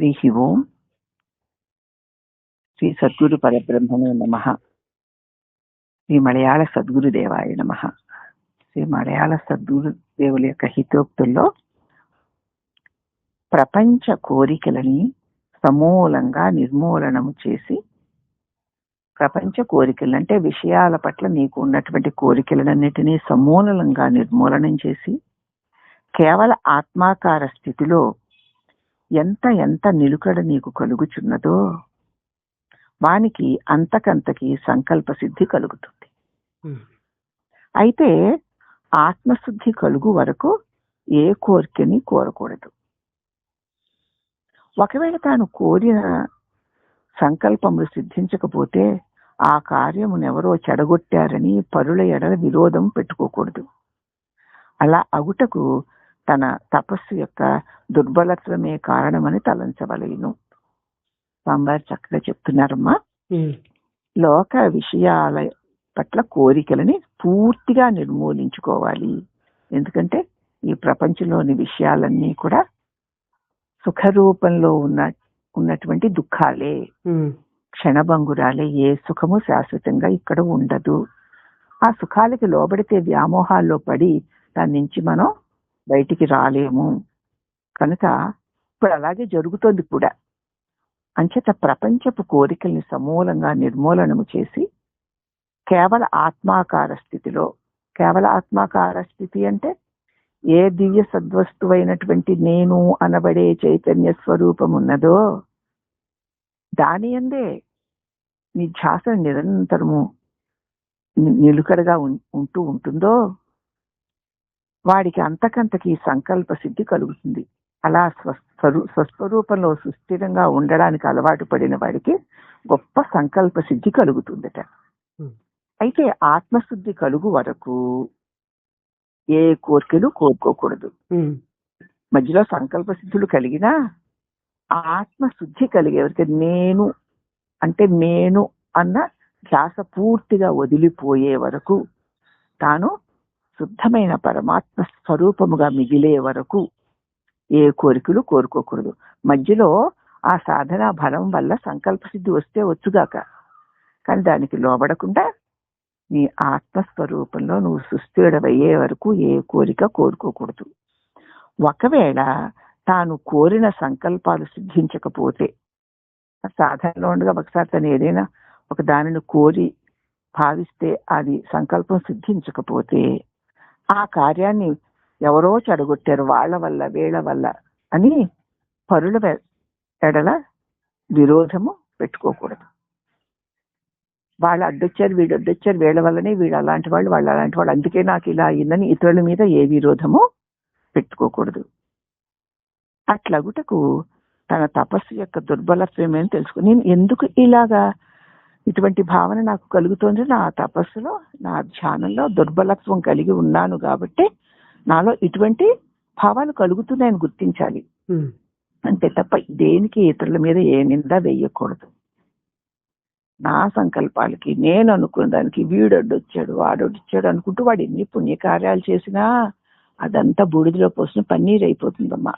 హరి ఓం శ్రీ సద్గురు పరబ్రహ్మణే నమ శ్రీ మలయాళ సద్గురుదేవాయ నమ శ్రీ మలయాళ సద్గురు దేవుల యొక్క హితోక్తుల్లో ప్రపంచ కోరికలని సమూలంగా నిర్మూలనము చేసి ప్రపంచ కోరికలు అంటే విషయాల పట్ల నీకు ఉన్నటువంటి కోరికలన్నిటినీ సమూలంగా నిర్మూలనం చేసి కేవల ఆత్మాకార స్థితిలో ఎంత ఎంత నిలుకడ నీకు కలుగుచున్నదో వానికి అంతకంతకి సంకల్ప సిద్ధి కలుగుతుంది. అయితే ఆత్మశుద్ధి కలుగు వరకు ఏ కోరికని కోరకూడదు. ఒకవేళ తాను కోరిన సంకల్పములు సిద్ధించకపోతే ఆ కార్యమునెవరో చెడగొట్టారని పరుల ఎడల విరోధం పెట్టుకోకూడదు. అలా అగుటకు తన తపస్సు యొక్క దుర్బలత్వమే కారణమని తలంచవలేను. సాంబార్ చక్కగా చెప్తున్నారమ్మా. లోక విషయాల పట్ల కోరికలని పూర్తిగా నిర్మూలించుకోవాలి. ఎందుకంటే ఈ ప్రపంచంలోని విషయాలన్నీ కూడా సుఖ రూపంలో ఉన్న ఉన్నటువంటి దుఃఖాలే. క్షణభంగురాలే. ఏ సుఖము శాశ్వతంగా ఇక్కడ ఉండదు. ఆ సుఖాలకి లోబడితే వ్యామోహాల్లో పడి దాని నుంచి మనం బయటికి రాలేము. కనుక ఇప్పుడు అలాగే జరుగుతోంది కూడా. అంచేత ప్రపంచపు కోరికల్ని సమూలంగా నిర్మూలనము చేసి కేవల ఆత్మాకార స్థితిలో కేవల ఆత్మాకార స్థితి అంటే ఏ దివ్య సద్వస్తువైనటువంటి నేను అనబడే చైతన్య స్వరూపం ఉన్నదో దాని అందే నీ ధ్యాస నిరంతరము నిలుకడగా ఉంటూ ఉంటుందో వాడికి అంతకంతకి సంకల్ప సిద్ధి కలుగుతుంది. అలా స్వస్వరూ స్వస్వరూపంలో సుస్థిరంగా ఉండడానికి అలవాటు పడిన వాడికి గొప్ప సంకల్ప సిద్ధి కలుగుతుందట. అయితే ఆత్మశుద్ధి కలుగు వరకు ఏ కోరికలు కోరుకోకూడదు. మధ్యలో సంకల్ప సిద్ధులు కలిగినా ఆత్మశుద్ధి కలిగేవరికి నేను అంటే నేను అన్న ధ్యాస పూర్తిగా వదిలిపోయే వరకు తాను శుద్ధమైన పరమాత్మ స్వరూపముగా మిగిలే వరకు ఏ కోరికలు కోరుకోకూడదు. మధ్యలో ఆ సాధన బలం వల్ల సంకల్ప సిద్ధి వస్తే వచ్చుగాక. కానీ దానికి లోబడకుండా నీ ఆత్మస్వరూపంలో నువ్వు సుస్థిరమయ్యే వరకు ఏ కోరిక కోరుకోకూడదు. ఒకవేళ తాను కోరిన సంకల్పాలు సిద్ధించకపోతే సాధనలో ఉండగా ఒకసారి తను ఏదైనా ఒక దానిని కోరి భావిస్తే అది సంకల్పం సిద్ధించకపోతే ఆ కార్యాన్ని ఎవరో చెడగొట్టారు వాళ్ళ వల్ల వీళ్ళ వల్ల అని పరుల ఎడల విరోధము పెట్టుకోకూడదు. వాళ్ళు అడ్డొచ్చారు వీడు అడ్డొచ్చారు వీళ్ళ వల్లనే వీడు అలాంటి వాళ్ళు వాళ్ళు అలాంటి వాళ్ళు అందుకే నాకు ఇలా అయిందని ఇతరుల మీద ఏ విరోధము పెట్టుకోకూడదు. అట్లగుటకు తన తపస్సు యొక్క దుర్బలత్వం తెలుసుకుని నేను ఎందుకు ఇలాగా ఇటువంటి భావన నాకు కలుగుతుంది. నా తపస్సులో నా ధ్యానంలో దుర్బలత్వం కలిగి ఉన్నాను కాబట్టి నాలో ఇటువంటి భావాలు కలుగుతున్నాయని గుర్తించాలి. అంతే తప్ప దేనికి ఇతరుల మీద ఏ నింద వేయకూడదు. నా సంకల్పాలకి నేను అనుకున్న దానికి వీడు అడ్డొచ్చాడు వాడు అడ్డొచ్చాడు అనుకుంటూ వాడు ఎన్ని పుణ్యకార్యాలు చేసినా అదంతా బూడిదలో పోసిన పన్నీర్ అయిపోతుందమ్మా.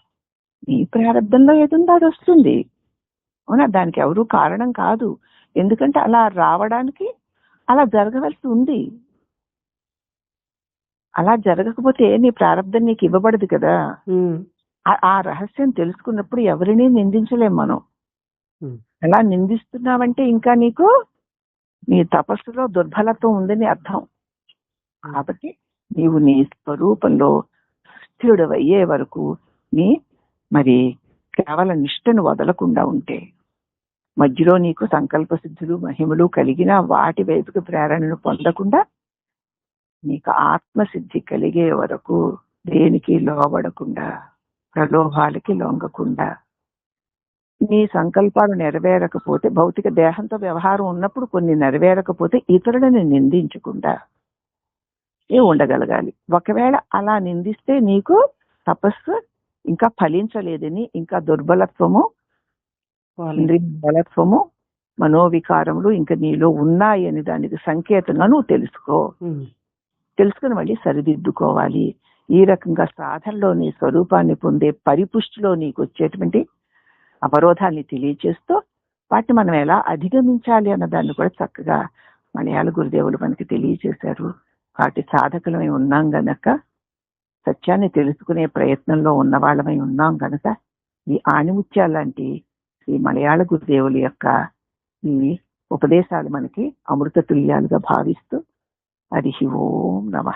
నీ ప్రారంభంలో ఏదుందో అది వస్తుంది. అవునా? దానికి ఎవరు కారణం కాదు. ఎందుకంటే అలా రావడానికి అలా జరగవలసి ఉంది. అలా జరగకపోతే నీ ప్రారంభం నీకు ఇవ్వబడదు కదా. ఆ రహస్యం తెలుసుకున్నప్పుడు ఎవరిని నిందించలేం మనం. ఎలా నిందిస్తున్నావంటే ఇంకా నీకు నీ తపస్సులో దుర్బలత్వం ఉందని అర్థం. కాబట్టి నీవు నీ స్వరూపంలో స్థిరుడవయ్యే వరకు నీ మరి కేవలం నిష్టను వదలకుండా ఉంటే మధ్యలో నీకు సంకల్ప సిద్ధులు మహిమలు కలిగిన వాటి వైపుకి ప్రేరణను పొందకుండా నీకు ఆత్మసిద్ధి కలిగే వరకు దేనికి లోబడకుండా ప్రలోభాలకి లొంగకుండా నీ సంకల్పాలు నెరవేరకపోతే భౌతిక దేహంతో వ్యవహారం ఉన్నప్పుడు కొన్ని నెరవేరకపోతే ఇతరులని నిందించకుండా ఏ ఉండగలగాలి. ఒకవేళ అలా నిందిస్తే నీకు తపస్సు ఇంకా ఫలించలేదని ఇంకా దుర్బలత్వము బలత్వము మనోవికారములు ఇంకా నీలో ఉన్నాయని దానికి సంకేతంగా నువ్వు తెలుసుకో. తెలుసుకుని మళ్ళీ సరిదిద్దుకోవాలి. ఈ రకంగా సాధనలో నీ స్వరూపాన్ని పొందే పరిపుష్టిలో నీకు వచ్చేటువంటి అవరోధాన్ని తెలియచేస్తూ వాటిని మనం ఎలా అధిగమించాలి అన్న దాన్ని కూడా చక్కగా మలయాళ గురుదేవులు మనకి తెలియచేశారు. వాటి సాధకులమై ఉన్నాం గనక సత్యాన్ని తెలుసుకునే ప్రయత్నంలో ఉన్న వాళ్ళమై ఉన్నాం గనక ఈ ఆణిముత్యాల లాంటి ఈ మలయాళ గురుదేవుల యొక్క ఈ ఉపదేశాలు మనకి అమృత తుల్యాలుగా భావిస్తూ హరి ఓం నమ.